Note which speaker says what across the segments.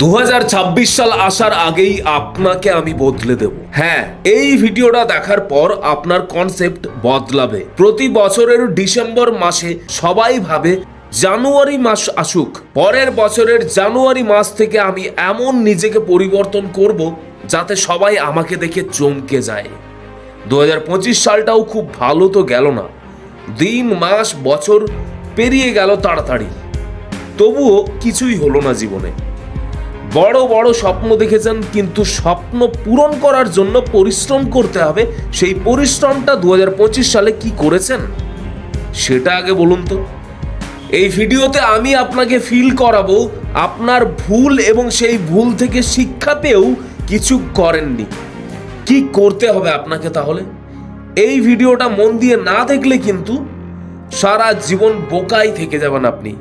Speaker 1: দু হাজার ছাব্বিশ সাল আসার আগেই আপনাকে আমি বদলে দেব। হ্যাঁ এই ভিডিওটা দেখার পর আপনার কনসেপ্ট বদলাবে। প্রতি বছরের ডিসেম্বর মাসে সবাই ভাবে জানুয়ারি মাস আসুক। পরের বছরের জানুয়ারি মাস থেকে আমি এমন নিজেকে পরিবর্তন করব যাতে সবাই আমাকে দেখে চমকে যায়। দু হাজার পঁচিশ সালটাও খুব ভালো তো গেল না। দিন, মাস, বছর পেরিয়ে গেল তাড়াতাড়ি। তবুও কিছুই হলো না জীবনে। বড় বড় স্বপ্ন দেখেছেন, কিন্তু স্বপ্ন পূরণ করার জন্য পরিশ্রম করতে হবে। সেই পরিশ্রমটা দু হাজার পঁচিশ সালে কি করেছেন? সেটা আগে বলুন তো। এই ভিডিওতে আমি আপনাকে ফিল করাবো, আপনার ভুল এবং সেই ভুল থেকে শিক্ষা পেয়েও কিছু করেননি। কি করতে হবে আপনাকে তাহলে? এই ভিডিওটা মন দিয়ে না দেখলে কিন্তু সারা জীবন বোকাই থেকে যাবেন আপনি।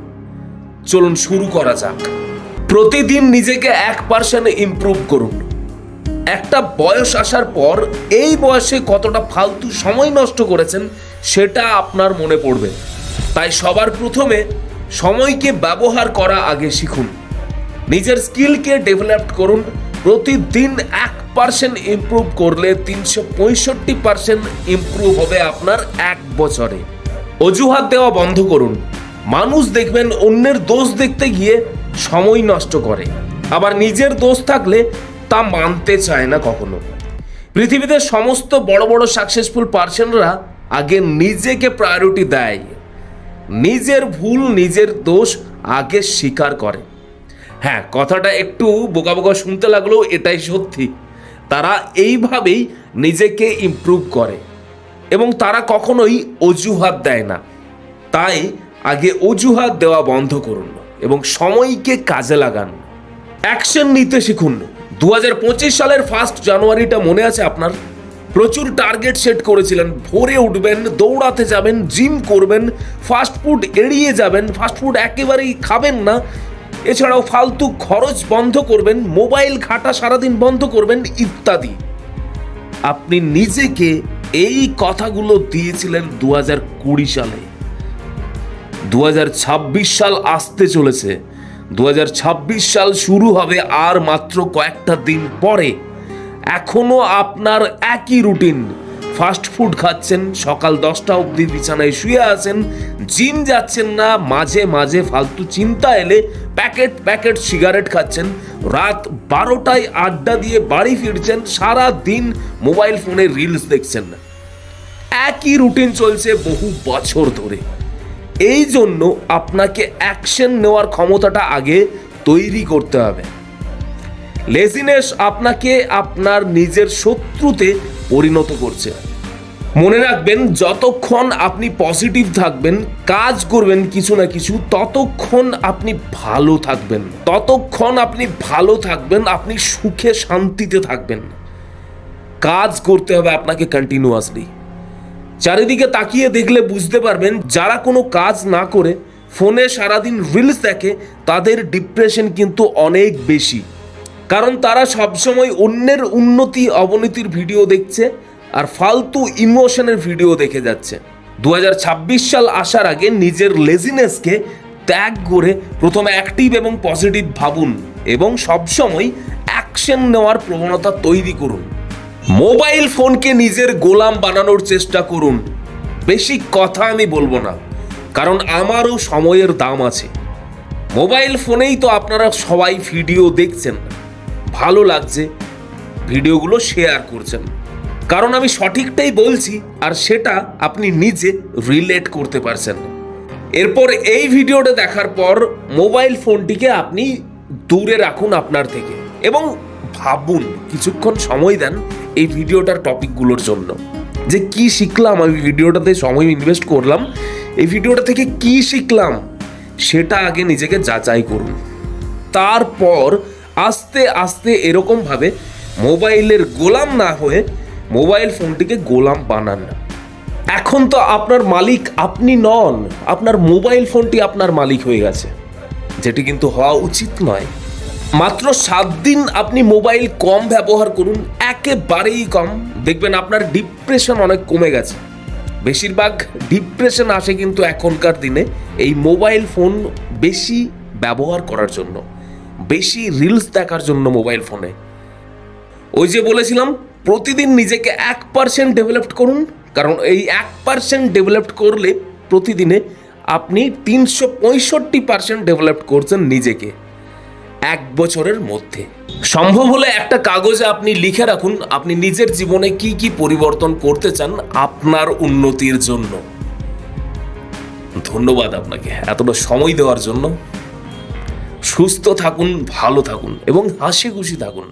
Speaker 1: চলুন শুরু করা যাক। প্রতিদিন নিজেকে এক পার্সেন্ট ইমপ্রুভ করুন। একটা বয়স আসার পর এই বয়সে কতটা ফালতু সময় নষ্ট করেছেন, সেটা আপনার মনে পড়বে। তাই সবার প্রথমে সময়কে ব্যবহার করা আগে শিখুন। নিজের স্কিলকে ডেভেলপ করুন। প্রতিদিন এক পার্সেন্ট ইমপ্রুভ করলে তিনশো পঁয়ষট্টি পার্সেন্ট ইমপ্রুভ হবে আপনার এক বছরে। অজুহাত দেওয়া বন্ধ করুন। মানুষ দেখবেন অন্যের দোষ দেখতে গিয়ে সময় নষ্ট করে। আবার নিজের দোষ থাকলে তা মানতে চায় না কখনো। পৃথিবীতে সমস্ত বড় বড় সাকসেসফুল পার্সনরা আগে নিজেকে প্রায়োরিটি দেয়। নিজের ভুল, নিজের দোষ আগে স্বীকার করে। হ্যাঁ কথাটা একটু বোকা বোকা শুনতে লাগলেও এটাই সত্যি। তারা এইভাবেই নিজেকে ইমপ্রুভ করে এবং তারা কখনোই অজুহাত দেয় না। তাই আগে অজুহাত দেওয়া বন্ধ করুন। এবং সময়কে কাজে লাগান। অ্যাকশন নিতে শিখুন। দু হাজার পঁচিশ সালের ফার্স্ট জানুয়ারিটা মনে আছে আপনার? প্রচুর টার্গেট সেট করেছিলেন, ভোরে উঠবেন, দৌড়াতে যাবেন, জিম করবেন, ফাস্ট ফুড এড়িয়ে যাবেন, ফাস্ট ফুড একেবারেই খাবেন না। এছাড়াও ফালতু খরচ বন্ধ করবেন, মোবাইল ঘাটা সারাদিন বন্ধ করবেন, ইত্যাদি। আপনি নিজেকে এই কথাগুলো দিয়েছিলেন দু কুড়ি সালে। দু হাজার ছাব্বিশ সাল আসতে চলেছে। দু হাজার ছাব্বিশ সাল শুরু হবে আর মাত্র কয়েকটা দিন পরে। এখনও আপনার একই রুটিন। ফাস্ট ফুড খাচ্ছেন, সকাল দশটা অবধি বিছানায় শুয়ে আছেন, জিম যাচ্ছেন না, মাঝে মাঝে ফালতু চিন্তা এলে প্যাকেট প্যাকেট সিগারেট খাচ্ছেন। রাত বারোটায় আড্ডা দিয়ে বাড়ি ফিরছেন সারা দিন মোবাইল ফোনে রিলস দেখছেন। না একই রুটিন চলছে বহু বছর ধরে। এই জন্য আপনাকে অ্যাকশন নেওয়ার ক্ষমতাটা আগে তৈরি করতে হবে। লেজিনেস আপনাকে আপনার নিজের শত্রুতে পরিণত করছে। মনে রাখবেন, যতক্ষণ আপনি পজিটিভ থাকবেন, কাজ করবেন কিছু না কিছু, ততক্ষণ আপনি ভালো থাকবেন। ততক্ষণ আপনি ভালো থাকবেন, আপনি সুখে শান্তিতে থাকবেন। কাজ করতে হবে আপনাকে কন্টিনিউয়াসলি চারিদিকে তাকিয়ে দেখলে বুঝতে পারবেন, যারা কোনো কাজ না করে ফোনে সারাদিন রিলস দেখে, তাদের ডিপ্রেশন কিন্তু অনেক বেশি। কারণ তারা সবসময় অন্যের উন্নতি, অবনতির ভিডিও দেখছে আর ফালতু ইমোশনের ভিডিও দেখে যাচ্ছে। দু হাজার ছাব্বিশ সাল আসার আগে নিজের লেজিনেসকে ত্যাগ করে প্রথমে অ্যাক্টিভ এবং পজিটিভ ভাবুন এবং সবসময় অ্যাকশন নেওয়ার প্রবণতা তৈরি করুন। মোবাইল ফোনকে নিজের গোলাম বানানোর চেষ্টা করুন। বেশি কথা আমি বলব না, কারণ আমারও সময়ের দাম আছে। মোবাইল ফোনেই তো আপনারা সবাই ভিডিও দেখছেন। ভালো লাগছে ভিডিওগুলো শেয়ার করছেন। কারণ আমি সঠিকটাই বলছি, আর সেটা আপনি নিজে রিলেট করতে পারছেন। এরপর এই ভিডিওটা দেখার পর মোবাইল ফোনটিকে আপনি দূরে রাখুন আপনার থেকে। এবং ভাবুন, কিছুক্ষণ সময় দেন এই ভিডিওটার টপিকগুলোর জন্য। যে কি শিখলাম, আমি ভিডিওটাতে সময় ইনভেস্ট করলাম, এই ভিডিওটা থেকে কি শিখলাম, সেটা আগে নিজেকে যাচাই করুন। তারপর আস্তে আস্তে এরকমভাবে মোবাইলের গোলাম না হয়ে মোবাইল ফোনটিকে গোলাম বানান। এখন তো আপনার মালিক আপনি নন, আপনার মোবাইল ফোনটি আপনার মালিক হয়ে গেছে, যেটি কিন্তু হওয়া উচিত নয়। মাত্র সাত দিন আপনি মোবাইল কম ব্যবহার করুন, একেবারেই কম। দেখবেন আপনার ডিপ্রেশন অনেক কমে গেছে। বেশিরভাগ ডিপ্রেশন আসে কিন্তু এখনকার দিনে এই মোবাইল ফোন বেশি ব্যবহার করার জন্য, বেশি রিলস দেখার জন্য মোবাইল ফোনে ওই যে বলেছিলাম, প্রতিদিন নিজেকে এক পার্সেন্ট ডেভেলপ করুন, কারণ এই এক পার্সেন্ট ডেভেলপ করলে প্রতিদিনে আপনি তিনশো পঁয়ষট্টি পার্সেন্ট ডেভেলপ করছেন নিজেকে। এক বছরের মধ্যে। সম্ভব হলে একটা কাগজে আপনি লিখে রাখুন আপনি নিজের জীবনে কি কি পরিবর্তন করতে চান আপনার উন্নতির জন্য। ধন্যবাদ আপনাকে এতটা সময় দেওয়ার জন্য। সুস্থ থাকুন, ভালো থাকুন এবং হাসি খুশি থাকুন।